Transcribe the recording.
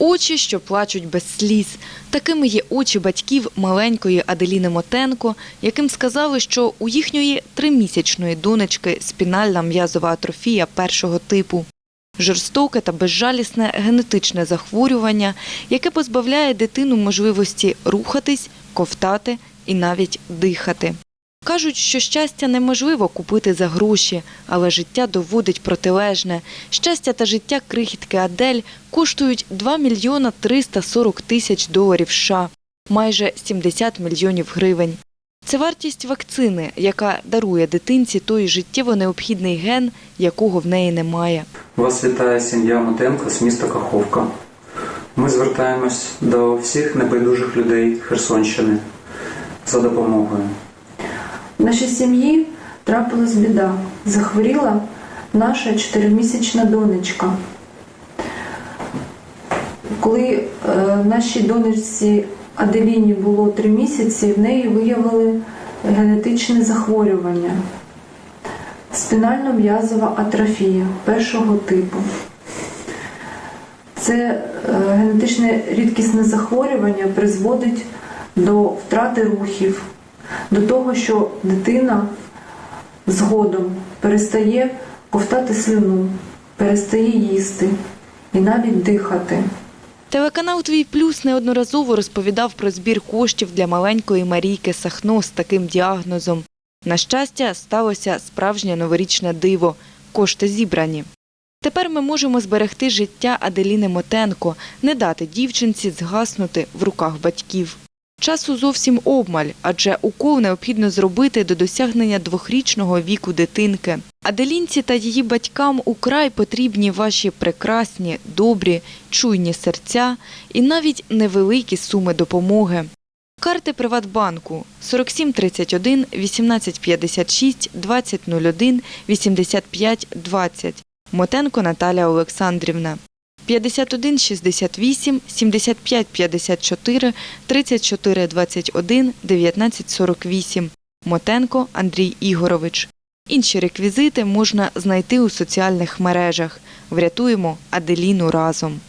Очі, що плачуть без сліз. Такими є очі батьків маленької Аделіни Мотенко, яким сказали, що у їхньої тримісячної донечки спінальна м'язова атрофія першого типу. Жорстоке та безжалісне генетичне захворювання, яке позбавляє дитину можливості рухатись, ковтати і навіть дихати. Кажуть, що щастя неможливо купити за гроші, але життя доводить протилежне. Щастя та життя крихітки Адель коштують 2 мільйона 340 тисяч доларів США, майже 70 мільйонів гривень. Це вартість вакцини, яка дарує дитинці той життєво необхідний ген, якого в неї немає. Вас вітає сім'я Мотенко з міста Каховка. Ми звертаємось до всіх небайдужих людей Херсонщини за допомогою. В нашій сім'ї трапилась біда. Захворіла наша чотиримісячна донечка. Коли е, нашій донечці Аделіні було три місяці, в неї виявили генетичне захворювання. Спінально-м'язова атрофія першого типу. Це е, генетичне рідкісне захворювання призводить до втрати рухів, до того, що дитина згодом перестає ковтати слюну, перестає їсти і навіть дихати. Телеканал Твій Плюс неодноразово розповідав про збір коштів для маленької Марійки Сахно з таким діагнозом. На щастя, сталося справжнє новорічне диво. Кошти зібрані. Тепер ми можемо зберегти життя Аделіни Мотенко, не дати дівчинці згаснути в руках батьків. Часу зовсім обмаль, адже укол необхідно зробити до досягнення двохрічного віку дитинки. Аделінці та її батькам украй потрібні ваші прекрасні, добрі, чуйні серця і навіть невеликі суми допомоги. Карти Приватбанку 47 31 18 56 20 01 85 20. Мотенко Наталя Олександрівна. 51 68 75 54 34 21 19 48. Мотенко Андрій Ігорович. Інші реквізити можна знайти у соціальних мережах. Врятуємо Аделіну разом.